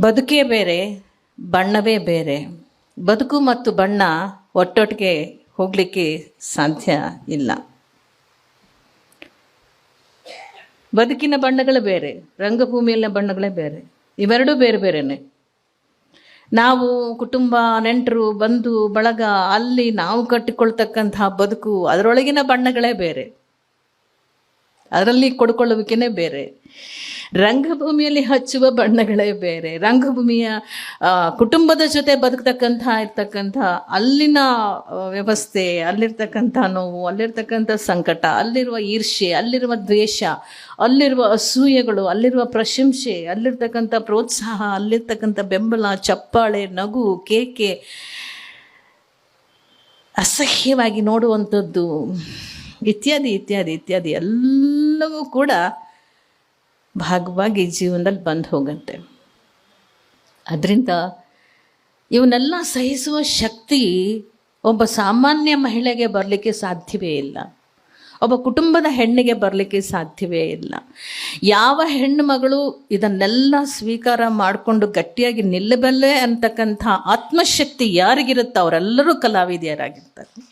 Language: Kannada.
ಬದುಕೇ ಬೇರೆ, ಬಣ್ಣವೇ ಬೇರೆ. ಬದುಕು ಮತ್ತು ಬಣ್ಣ ಒಟ್ಟೊಟ್ಟಿಗೆ ಹೋಗಲಿಕ್ಕೆ ಸಾಧ್ಯ ಇಲ್ಲ. ಬದುಕಿನ ಬಣ್ಣಗಳು ಬೇರೆ, ರಂಗಭೂಮಿಯಲ್ಲಿನ ಬಣ್ಣಗಳೇ ಬೇರೆ. ಇವೆರಡೂ ಬೇರೆ ಬೇರೆನೆ. ನಾವು ಕುಟುಂಬ, ನೆಂಟರು, ಬಂಧು, ಬಳಗ, ಅಲ್ಲಿ ನಾವು ಕಟ್ಟಿಕೊಳ್ತಕ್ಕಂತಹ ಬದುಕು ಅದರೊಳಗಿನ ಬಣ್ಣಗಳೇ ಬೇರೆ. ಅದರಲ್ಲಿ ಕೊಡ್ಕೊಳ್ಳುವಿಕೆನೇ ಬೇರೆ. ರಂಗಭೂಮಿಯಲ್ಲಿ ಹಚ್ಚುವ ಬಣ್ಣಗಳೇ ಬೇರೆ. ರಂಗಭೂಮಿಯ ಕುಟುಂಬದ ಜೊತೆ ಬದುಕ್ತಕ್ಕಂಥ, ಇರ್ತಕ್ಕಂಥ, ಅಲ್ಲಿನ ವ್ಯವಸ್ಥೆ, ಅಲ್ಲಿರ್ತಕ್ಕಂಥ ನೋವು, ಅಲ್ಲಿರ್ತಕ್ಕಂಥ ಸಂಕಟ, ಅಲ್ಲಿರುವ ಈರ್ಷೆ ಅಲ್ಲಿರುವ ದ್ವೇಷ, ಅಲ್ಲಿರುವ ಅಸೂಯೆಗಳು, ಅಲ್ಲಿರುವ ಪ್ರಶಂಸೆ, ಅಲ್ಲಿರ್ತಕ್ಕಂಥ ಪ್ರೋತ್ಸಾಹ, ಅಲ್ಲಿರ್ತಕ್ಕಂಥ ಬೆಂಬಲ, ಚಪ್ಪಾಳೆ, ನಗು, ಕೇಕೆ, ಅಸಹ್ಯವಾಗಿ ನೋಡುವಂಥದ್ದು, ಇತ್ಯಾದಿ ಇತ್ಯಾದಿ ಇತ್ಯಾದಿ ಎಲ್ಲವೂ ಕೂಡ ಭಾಗವಾಗಿ ಜೀವನದಲ್ಲಿ ಬಂದು ಹೋಗುತ್ತೆ ಅದರಿಂದ ಇವನ್ನೆಲ್ಲ ಸಹಿಸುವ ಶಕ್ತಿ ಒಬ್ಬ ಸಾಮಾನ್ಯ ಮಹಿಳೆಗೆ ಬರಲಿಕ್ಕೆ ಸಾಧ್ಯವೇ ಇಲ್ಲ. ಒಬ್ಬ ಕುಟುಂಬದ ಹೆಣ್ಣಿಗೆ ಬರಲಿಕ್ಕೆ ಸಾಧ್ಯವೇ ಇಲ್ಲ. ಯಾವ ಹೆಣ್ಣು ಮಗಳು ಇದನ್ನೆಲ್ಲ ಸ್ವೀಕಾರ ಮಾಡಿಕೊಂಡು ಗಟ್ಟಿಯಾಗಿ ನಿಲ್ಲಬಲ್ಲೆ ಅಂತಕ್ಕಂಥ ಆತ್ಮಶಕ್ತಿ ಯಾರಿಗಿರುತ್ತೋ? ಅವರೆಲ್ಲರೂ ಕಲಾವಿದೆಯರಾಗಿರ್ತಾರೆ.